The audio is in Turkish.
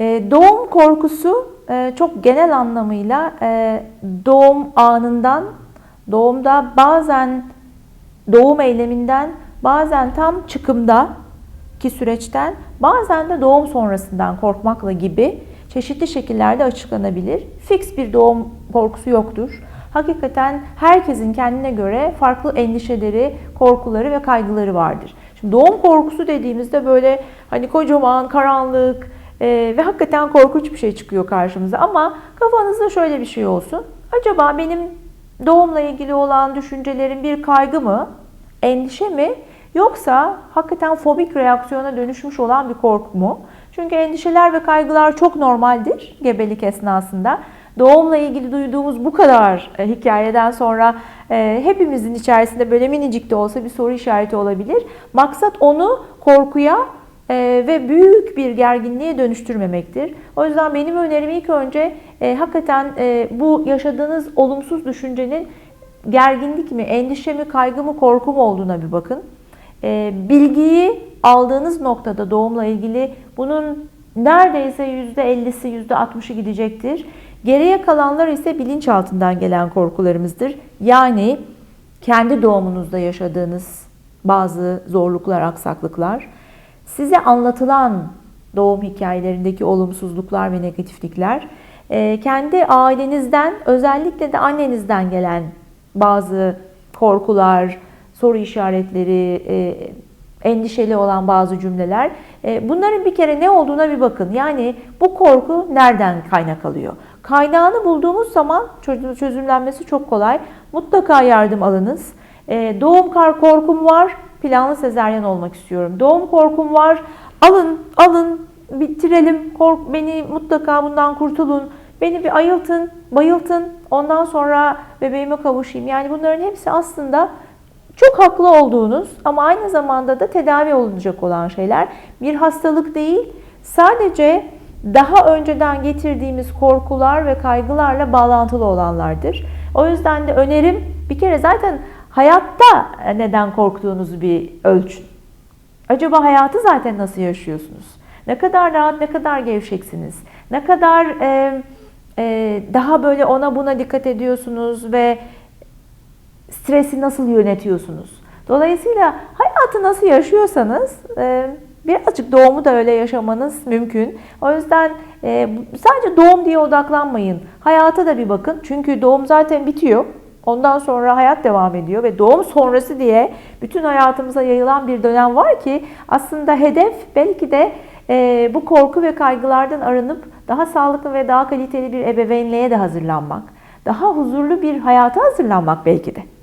Ee, doğum korkusu e, çok genel anlamıyla e, doğum anından, doğumda bazen doğum eyleminden, bazen tam çıkımda ki süreçten, bazen de doğum sonrasından korkmakla gibi çeşitli şekillerde açıklanabilir. Fix bir doğum korkusu yoktur. Hakikaten herkesin kendine göre farklı endişeleri, korkuları ve kaygıları vardır. Şimdi doğum korkusu dediğimizde böyle hani kocaman karanlık e, ve hakikaten korkunç bir şey çıkıyor karşımıza. Ama kafanızda şöyle bir şey olsun. Acaba benim doğumla ilgili olan düşüncelerim bir kaygı mı, endişe mi yoksa hakikaten fobik reaksiyona dönüşmüş olan bir korku mu? Çünkü endişeler ve kaygılar çok normaldir gebelik esnasında. Doğumla ilgili duyduğumuz bu kadar e, hikayeden sonra e, hepimizin içerisinde böyle minicik de olsa bir soru işareti olabilir. Maksat onu korkuya e, ve büyük bir gerginliğe dönüştürmemektir. O yüzden benim önerim ilk önce e, hakikaten e, bu yaşadığınız olumsuz düşüncenin gerginlik mi, endişe mi, kaygı mı, korku mu olduğuna bir bakın. E, bilgiyi aldığınız noktada doğumla ilgili bunun neredeyse %50'si, %60'ı gidecektir. Geriye kalanlar ise bilinçaltından gelen korkularımızdır. Yani kendi doğumunuzda yaşadığınız bazı zorluklar, aksaklıklar, size anlatılan doğum hikayelerindeki olumsuzluklar ve negatiflikler, e, kendi ailenizden, özellikle de annenizden gelen bazı korkular, soru işaretleri, e, endişeli olan bazı cümleler. E, bunların bir kere ne olduğuna bir bakın. Yani bu korku nereden kaynak alıyor? Kaynağını bulduğumuz zaman çözümlenmesi çok kolay. Mutlaka yardım alınız. Doğum kar korkum var, planlı sezeryen olmak istiyorum. Doğum korkum var, alın, alın, bitirelim, kork, beni mutlaka bundan kurtulun. Beni bir ayıltın, bayıltın, ondan sonra bebeğime kavuşayım. Yani bunların hepsi aslında çok haklı olduğunuz ama aynı zamanda da tedavi olunacak olan şeyler. Bir hastalık değil, sadece daha önceden getirdiğimiz korkular ve kaygılarla bağlantılı olanlardır. O yüzden de önerim bir kere zaten hayatta neden korktuğunuzu bir ölçün. Acaba hayatı zaten nasıl yaşıyorsunuz? Ne kadar rahat, ne kadar gevşeksiniz? Ne kadar e, e, daha böyle ona buna dikkat ediyorsunuz ve stresi nasıl yönetiyorsunuz? Dolayısıyla hayatı nasıl yaşıyorsanız e, birazcık doğumu da öyle yaşamanız mümkün. O yüzden e, sadece doğum diye odaklanmayın. Hayata da bir bakın. Çünkü doğum zaten bitiyor. Ondan sonra hayat devam ediyor ve doğum sonrası diye bütün hayatımıza yayılan bir dönem var ki aslında hedef belki de e, bu korku ve kaygılardan arınıp daha sağlıklı ve daha kaliteli bir ebeveynliğe de hazırlanmak. Daha huzurlu bir hayata hazırlanmak belki de.